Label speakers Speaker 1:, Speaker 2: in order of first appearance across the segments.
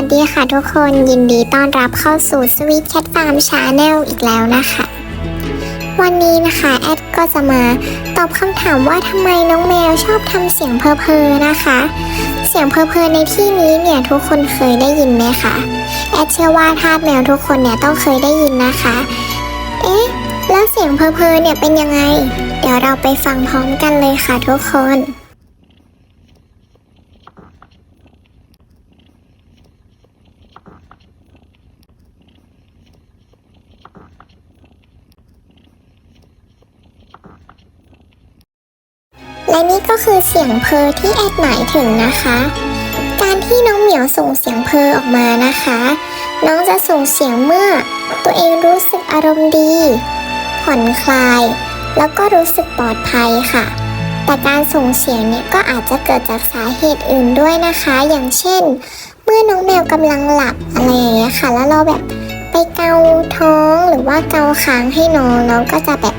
Speaker 1: วัสดีค่ะทุกคนยินดีต้อนรับเข้าสู่ Sweet Cat Farm Channel อีกแล้วนะคะ วันนี้นะคะแอดก็จะมาตอบคำถามว่าทำไมน้องแมวชอบทำเสียงเพอเพอนะคะ เสียงเพอเพอในที่นี้เนี่ยทุกคนเคยได้ยินไหมคะแอดเชื่อว่าทาสแมวทุกคนเนี่ยต้องเคยได้ยินนะคะ เอ๊ะแล้วเสียงเพอเพอเนี่ยเป็นยังไง เดี๋ยวเราไปฟังพร้อมกันเลยค่ะทุกคน และนี่ก็คือเสียงเพอที่แอดหมายถึงนะคะ การที่น้องเหมียวส่งเสียงเพอออกมานะคะ น้องจะส่งเสียงเมื่อ ตัวเองรู้สึกอารมณ์ดี ผ่อนคลาย แล้วก็รู้สึกปลอดภัยค่ะ แต่การส่งเสียงเนี่ยก็อาจจะเกิดจากสาเหตุอื่นด้วยนะคะ อย่างเช่น เมื่อน้องแมวกำลังหลับอะไรอย่างเงี้ยค่ะ แล้วเราแบบไปเกาท้องหรือว่าเกาค้างให้น้องน้องก็จะแบบ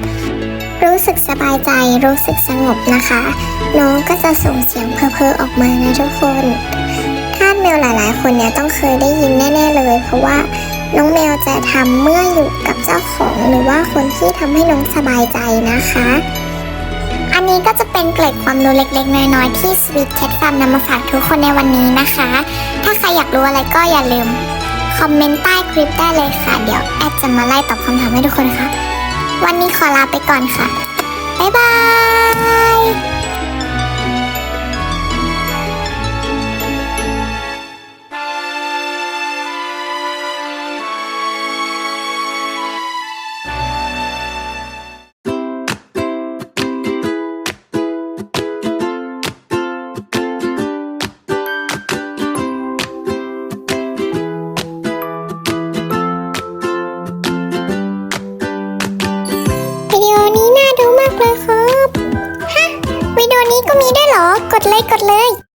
Speaker 1: รู้สึกสบายใจรู้สึกสงบนะคะ น้องก็จะส่งเสียงเพอๆออกมานะทุกคนทาสแมวหลายๆ คนเนี่ยต้องเคยได้ยินแน่ ๆ เลย เพราะว่าน้องแมวจะทำเมื่ออยู่กับเจ้าของหรือว่าคนที่ทำให้น้องสบายใจนะคะ อันนี้ก็จะเป็นเกร็ดความรู้เล็กๆ น้อยๆ ที่ Sweet Cat Farm นำมาฝากทุกคนในวันนี้นะคะ ถ้าใครอยากรู้อะไรก็อย่าลืมคอมเมนต์ใต้คลิปได้เลยค่ะ เดี๋ยวแอดจะมาไล่ตอบคำถามให้ทุกคนนะคะ วันนี้ขอลาไปก่อนค่ะ บ๊ายบาย